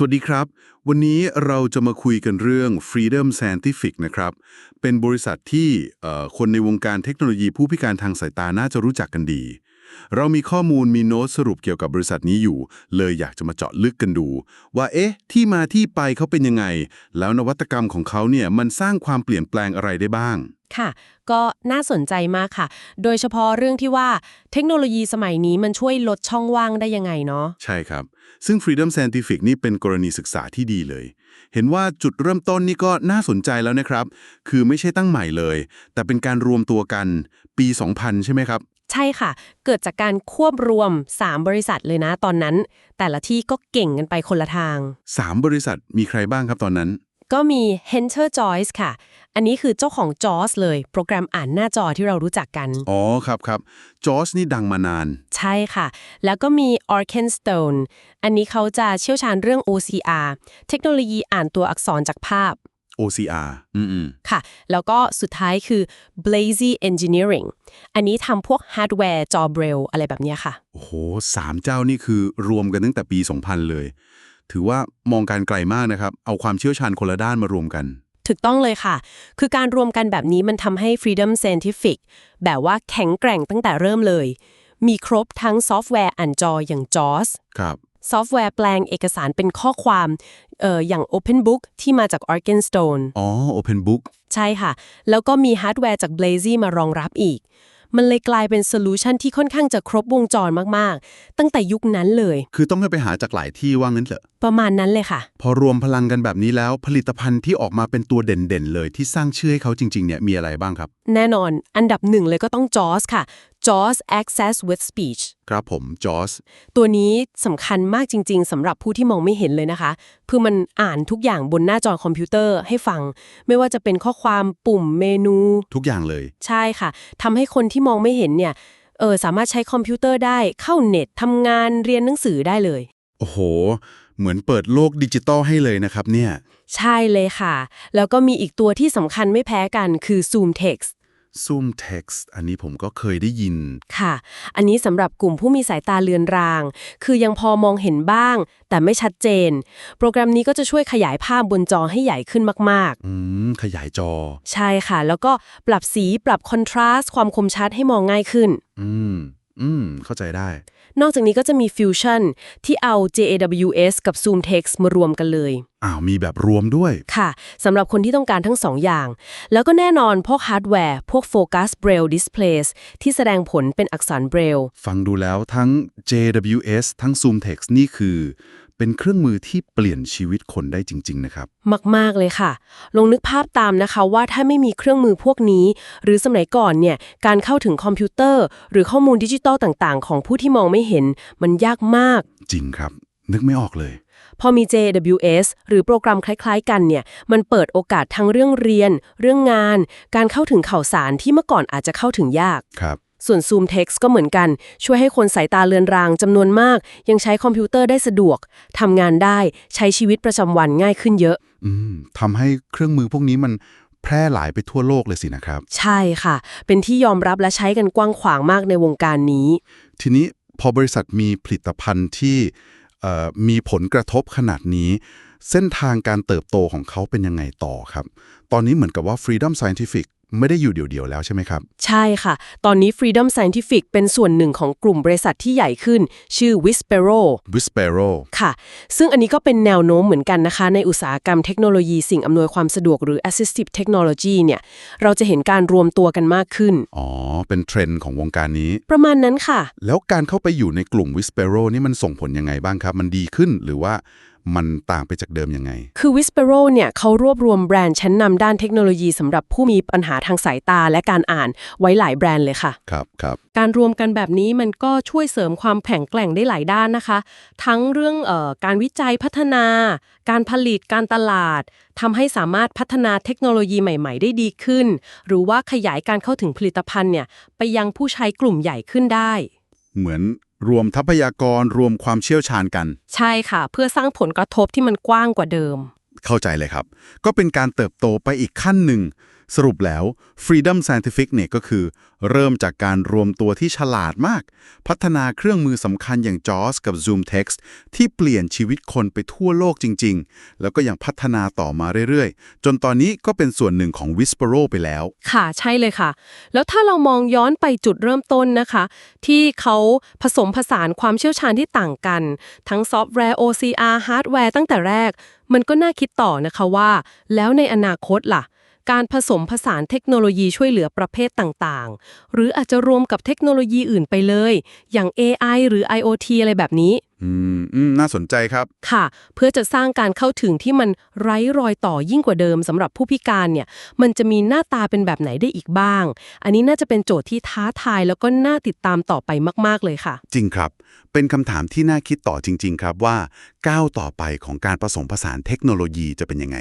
สวัสดีครับ วันนี้เราจะมาคุยกันเรื่อง Freedom Scientific นะครับ เป็นบริษัทที่คนในวงการเทคโนโลยีผู้พิการทางสายตาน่าจะรู้จักกันดี เรามีข้อมูลมีโน้ตสรุปเกี่ยวกับบริษัทนี้อยู่ เลยอยากจะมาเจาะลึกกันดู ว่าเอ๊ะ ที่มาที่ไปเขาเป็นยังไง แล้วนวัตกรรมของเขาเนี่ยมันสร้างความเปลี่ยนแปลงอะไรได้บ้าง ค่ะ ก็น่าสนใจมากค่ะ โดยเฉพาะเรื่องที่ว่าเทคโนโลยีสมัยนี้มันช่วยลดช่องว่างได้ยังไงเนาะใช่ครับ ซึ่ง Freedom Scientific นี่เป็นกรณีศึกษาที่ดีเลย เห็นว่าจุดเริ่มต้นนี่ก็น่าสนใจแล้วนะครับ คือไม่ใช่ตั้งใหม่เลย แต่เป็นการรวมตัวกันปี 2000 ใช่ไหมครับ ใช่ค่ะ เกิดจากการควบรวม 3 บริษัทเลยนะตอนนั้น แต่ละที่ก็เก่งกันไปคนละทาง 3 บริษัทมีใครบ้างครับตอนนั้น ก็มี Hunter Joyce ค่ะ อันนี้คือเจ้าของ JAWS เลย โปรแกรมอ่านหน้าจอที่เรารู้จักกัน อ๋อครับครับจอร์จนี่ดังมานาน ใช่ค่ะ แล้วก็มี Arkenstone อันนี้เขาจะเชี่ยวชาญเรื่อง OCR เทคโนโลยีอ่านตัวอักษรจากภาพ OCR อืมค่ะ แล้วก็สุดท้ายคือ Blazy Engineering อันนี้ทำพวกฮาร์ดแวร์จอเบรลอะไรแบบเนี้ยค่ะๆโอ้โหสามเจ้านี่คือรวมกันตั้งแต่ปี 2000 เลย ถือว่ามองการไกลมากนะครับ เอาความเชี่ยวชาญคนละด้านมารวมกัน ถูกต้องเลยค่ะ คือการรวมกันแบบนี้มันทำให้ Freedom Scientific แบบว่าแข็งแกร่งตั้งแต่เริ่มเลย มีครบทั้งซอฟต์แวร์อ่านจออย่าง JAWS ครับ ซอฟต์แวร์แปลงเอกสารเป็นข้อความเอ่ออย่าง OpenBook ที่มาจาก Arkenstone อ๋อ Open Book ใช่ค่ะ แล้วก็มีฮาร์ดแวร์จาก Blazy มารองรับอีก มันเลยกลายเป็นโซลูชันที่ค่อนข้างจะครบวงจรมาก ๆ ตั้งแต่ยุคนั้นเลย คือต้องให้ไปหาจากหลายที่ว่างั้นเหรอประมาณนั้นเลยค่ะ พอรวมพลังกันแบบนี้แล้ว ผลิตภัณฑ์ที่ออกมาเป็นตัวเด่น ๆ เลยที่สร้างชื่อให้เขาจริง ๆ เนี่ยมีอะไรบ้างครับ แน่นอน อันดับหนึ่งเลยก็ต้อง JAWS ค่ะ JAWS Access with Speech ครับผมจอร์จตัวนี้สำคัญมากจริง ๆสำหรับผู้ที่มองไม่เห็นเลยนะคะคือมันอ่านทุกอย่างบนหน้าจอคอมพิวเตอร์ให้ฟัง ไม่ว่าจะเป็นข้อความปุ่มเมนู ทุกอย่างเลย ใช่ค่ะทำให้คนที่มองไม่เห็นเนี่ยเออสามารถใช้คอมพิวเตอร์ได้เข้าเน็ตทำงานเรียนหนังสือได้เลย โอ้โห เหมือนเปิดโลกดิจิตอลให้เลยนะครับเนี่ย ใช่เลยค่ะ แล้วก็มีอีกตัวที่สำคัญไม่แพ้กันคือ Zoom Text Zoom Text อันนี้ผมก็เคยได้ยิน ค่ะ อันนี้สำหรับกลุ่มผู้มีสายตาเลือนราง คือยังพอมองเห็นบ้าง แต่ไม่ชัดเจน โปรแกรมนี้ก็จะช่วยขยายภาพบนจอให้ใหญ่ขึ้นมากอืม ขยายจอๆใช่ค่ะ แล้วก็ปรับสีปรับคอนทราสต์ความคมชัดให้มองง่ายขึ้น อืม อืม เข้าใจได้ นอกจากนี้ก็จะมี Fusion ที่เอา JAWS กับ Zoom Text มารวมกันเลยอ้าวมีแบบรวมด้วย ค่ะสำหรับคนที่ต้องการทั้งสองอย่าง แล้วก็แน่นอนพวกฮาร์ดแวร์ พวก Focus Braille Displays ที่แสดงผลเป็นอักษร Braille ฟังดูแล้วทั้ง JWS ทั้ง Zoom Text นี่คือ เป็นเครื่องมือที่เปลี่ยนชีวิตคนได้จริง ๆ นะครับ มาก ๆ เลยค่ะ ลองนึกภาพตามนะคะว่าถ้าไม่มีเครื่องมือพวกนี้ หรือสมัยก่อนเนี่ยการเข้าถึงคอมพิวเตอร์ หรือข้อมูลดิจิตอลต่างๆ ของผู้ที่มองไม่เห็น มันยากมาก จริงครับ นึกไม่ออกเลย พอมี JWS หรือโปรแกรมคล้ายๆ กันเนี่ย มันเปิดโอกาสทั้งเรื่องเรียน เรื่องงาน การเข้าถึงข่าวสารที่เมื่อก่อนอาจจะเข้าถึงยาก ครับ ส่วน Zoom Text ก็เหมือนกัน ช่วยให้คนสายตาเลือนรางจำนวนมาก ยังใช้คอมพิวเตอร์ได้สะดวกทำงานได้ใช้ชีวิตประจำวันง่ายขึ้นเยอะ อืมทำให้เครื่องมือพวกนี้มันแพร่หลายไปทั่วโลกเลยสินะครับ ใช่ค่ะ เป็นที่ยอมรับและใช้กันกว้างขวางมากในวงการนี้ ทีนี้พอบริษัทมีผลิตภัณฑ์ที่เอ่อ มีผลกระทบขนาดนี้ เส้นทางการเติบโตของเขาเป็นยังไงต่อครับ ตอนนี้เหมือนกับว่า Freedom Scientific ไม่ได้อยู่เดี่ยวๆแล้วใช่ไหมครับ ใช่ค่ะ ตอนนี้ Freedom Scientific เป็นส่วนหนึ่งของกลุ่มบริษัทที่ใหญ่ขึ้น ชื่อ Wispero Vispero ค่ะ ซึ่งอันนี้ก็เป็นแนวโน้มเหมือนกันนะคะ ในอุตสาหกรรมเทคโนโลยีสิ่งอำนวยความสะดวกหรือ assistive technology เนี่ย เราจะเห็นการรวมตัวกันมากขึ้น อ๋อ เป็นเทรนด์ของวงการนี้ ประมาณนั้นค่ะ แล้วการเข้าไปอยู่ในกลุ่ม Vispero นี่มันส่งผลยังไงบ้างครับ มันดีขึ้นหรือว่า มันต่างไปจากเดิมยังไง คือ Wispero เนี่ยเขารวบรวมแบรนด์ชั้นนำด้านเทคโนโลยีสำหรับผู้มีปัญหาทางสายตาและการอ่านไว้หลายแบรนด์เลยค่ะ ครับครับ การรวมกันแบบนี้มันก็ช่วยเสริมความแข็งแกร่งได้หลายด้านนะคะ ทั้งเรื่องเออการวิจัยพัฒนา การผลิตการตลาดทำให้สามารถพัฒนาเทคโนโลยีใหม่ ๆ ได้ดีขึ้น หรือว่าขยายการเข้าถึงผลิตภัณฑ์เนี่ยไปยังผู้ใช้กลุ่มใหญ่ขึ้นได้ เหมือน รวมทรัพยากรรวมความเชี่ยวชาญกัน ใช่ค่ะ เพื่อสร้างผลกระทบที่มันกว้างกว่าเดิม เข้าใจเลยครับ ก็เป็นการเติบโตไปอีกขั้นหนึ่ง สรุปแล้ว Freedom Scientific เนี่ยก็คือ เริ่มจากการรวมตัวที่ฉลาดมาก พัฒนาเครื่องมือสำคัญอย่าง JAWS กับ Zoom Text ที่เปลี่ยนชีวิตคนไปทั่วโลกจริง ๆ แล้วก็ยังพัฒนาต่อมาเรื่อยๆ จนตอนนี้ก็เป็นส่วนหนึ่งของ Whispero ไปแล้ว ค่ะใช่เลยค่ะ แล้วถ้าเรามองย้อนไปจุดเริ่มต้นนะคะ ที่เขาผสมผสานความเชี่ยวชาญที่ต่างกัน ทั้งซอฟต์แวร์ OCR ฮาร์ดแวร์ตั้งแต่แรก มันก็น่าคิดต่อนะคะว่า แล้วในอนาคตล่ะ การผสมผสานเทคโนโลยีช่วยเหลือประเภทต่างๆ หรืออาจจะรวมกับเทคโนโลยีอื่นไปเลย อย่าง AI หรือ IoT อะไรแบบนี้อืมอืมน่าสนใจครับ ค่ะ เพื่อจะสร้างการเข้าถึงที่มันไร้รอยต่อยิ่งกว่าเดิมสำหรับผู้พิการเนี่ย มันจะมีหน้าตาเป็นแบบไหนได้อีกบ้าง อันนี้น่าจะเป็นโจทย์ที่ท้าทายแล้วก็น่าติดตามต่อไปมากๆเลยค่ะ จริงครับ เป็นคำถามที่น่าคิดต่อจริง ๆ ครับว่าก้าวต่อไปของการผสมผสานเทคโนโลยีจะเป็นยังไง